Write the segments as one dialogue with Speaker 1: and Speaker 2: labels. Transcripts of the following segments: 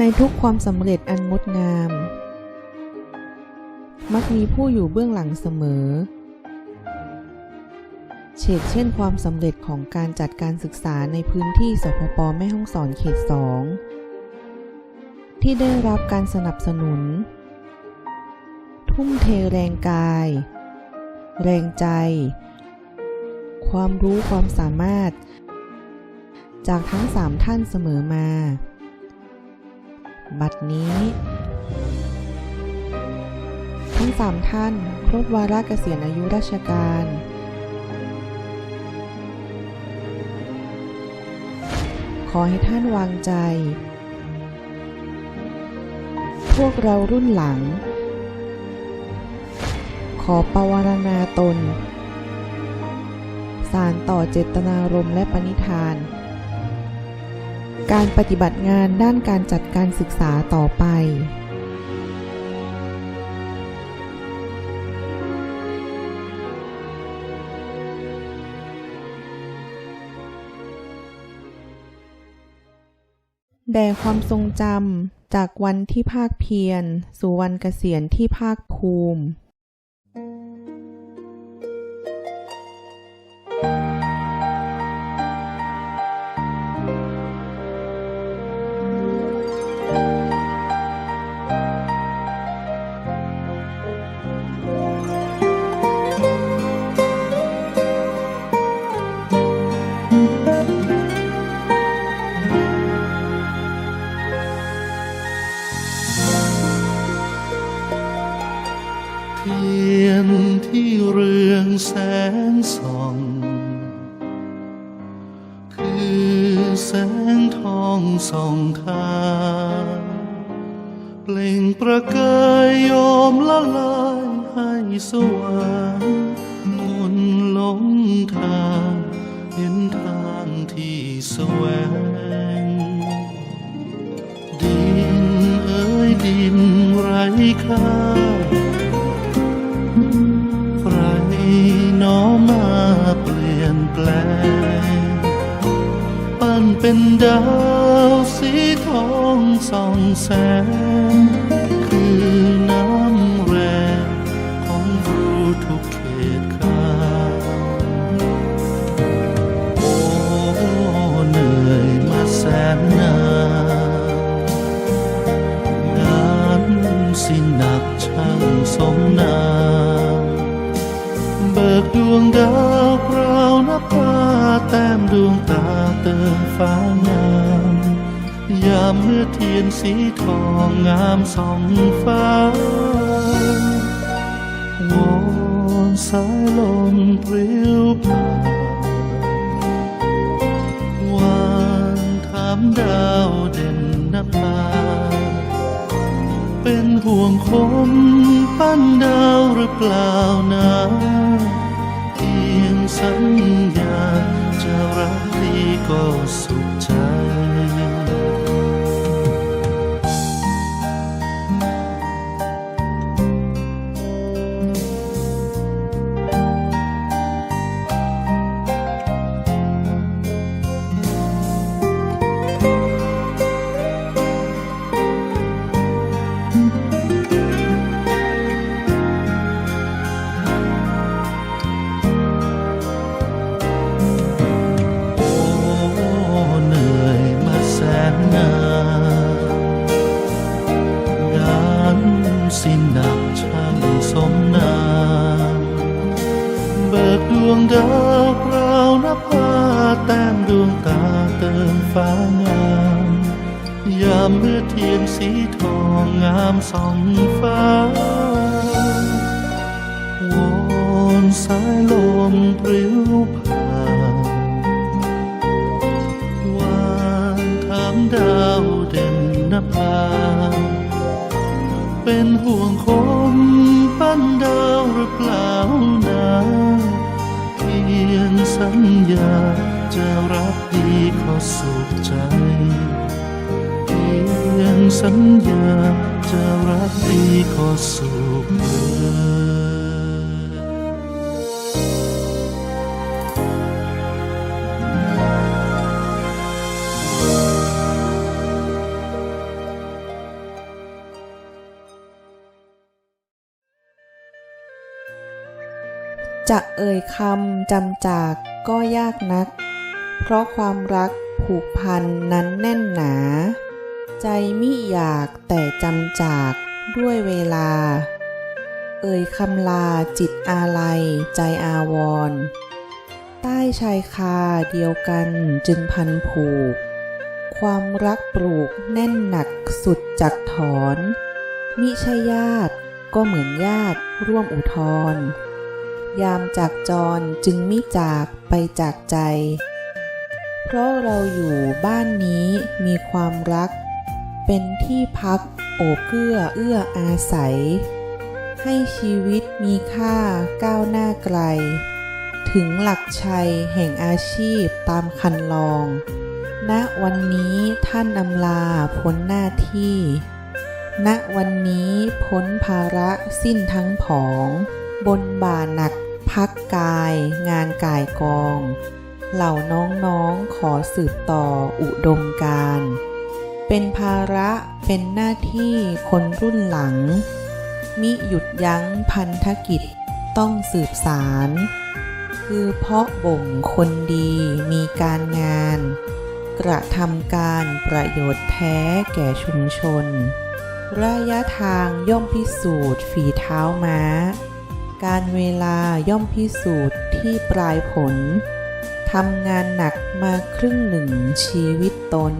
Speaker 1: ในทุกความสำเร็จอันงดงาม มักมีผู้อยู่เบื้องหลังเสมอ เฉกเช่นความสำเร็จของการจัดการศึกษาในพื้นที่สพปแม่ฮ่องสอนเขตสองที่ได้รับการสนับสนุน ทุ่มเทแรงกาย แรงใจ ความรู้ความสามารถ จากทั้งสามท่านเสมอมา บัดนี้ ทั้งสามท่าน ครบวาระเกษียณอายุราชการ ขอให้ท่านวางใจ พวกเรารุ่นหลัง ขอปวารณาตน สารต่อเจตนารมณ์และปณิธาน การปฏิบัติงานด้านการจัดการศึกษาต่อไปแด่ความทรงจำจากวันที่ภาคเพียรสู่วันเกษียณที่ภาคภูมิ
Speaker 2: นที่เรืองแสงส่อง คือแสงทองส่องทางเปล่งประกายโยมละลายให้สว่างมนหลงทางเห็นทางที่แสวง ดินเอ้ยดินไร้ค่า น้อมาเปลี่ยนแปลง ปั้นเป็นดาวสีทองส่องแสง คือน้ำแรงของรู้ทุกเขตข้าโอ้เหนื่อยมาแสนนานงานสิหนักช่างสมนามเบิ กดวงดาวพราวนภาแต้มดวงตาเติมฟ้างาม ยามเมื่อเทียนสีทองงามสองฟ้าวอนสายลมปลิวผ่านวานถามดาวเด่นนภาเป็นห่วงคนปั้นดาวหรือเปล่านะ สัญญา จะรักดีก็สุขใจ งดาวพราวนภาแต้มดวงตาเติมฟ้างามยามเมื่อเทียนสีทองงามส่องฟ้าวอนสายลมปลิวผ่านวานถามดาวเด่นนภาเป็นห่วงคน สุขใจเพียงสัญญาจะรักดีก็สุขเธ
Speaker 1: อจะเอ่ยคำจำจากก็ยากนัก เพราะความรัก ผูกพันนั้นแน่นหนา ใจมิอยากแต่จำจากด้วยเวลา เอ่ยคำลาจิตอาลัยใจอาวร ใต้ชายคาเดียวกันจึงพันผูก ความรักปลูกแน่นหนักสุดจักถอน มิใช่ญาติก็เหมือนญาติร่วมอุทธรยามจากจรจึงมิจากไปจากใจ เพราะเราอยู่บ้านนี้มีความรัก เป็นที่พักโอบเกื้อเอื้ออาศัย ให้ชีวิตมีค่าก้าวหน้าไกล ถึงหลักชัยแห่งอาชีพตามคันลอง ณวันนี้ท่านอำลาพ้นหน้าที่ ณวันนี้พ้นภาระสิ้นทั้งผอง บนบ่าหนักพักกายงานกายกอง เหล่าน้องๆขอสืบต่ออุดมการ เป็นภาระเป็นหน้าที่คนรุ่นหลัง มิหยุดยั้งพันธกิจต้องสืบสาร คือเพาะบ่มคนดีมีการงาน กระทำการประโยชน์แท้แก่ชุมชน ระยะทางย่อมพิสูจน์ฝีเท้าม้า การเวลาย่อมพิสูจน์ที่ปลายผล ทำงานหนักมาครึ่งหนึ่งชีวิตตน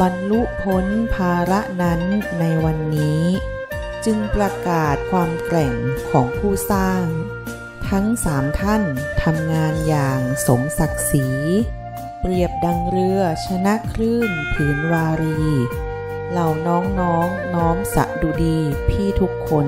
Speaker 1: บรรลุพ้นภาระนั้นในวันนี้ จึงประกาศความแกร่งของผู้สร้าง ทั้งสามท่านทำงานอย่างสมศักดิ์ศรี เปรียบดังเรือชนะคลื่นผืนวารี เหล่าน้องๆน้อมสะดุดีพี่ทุกคน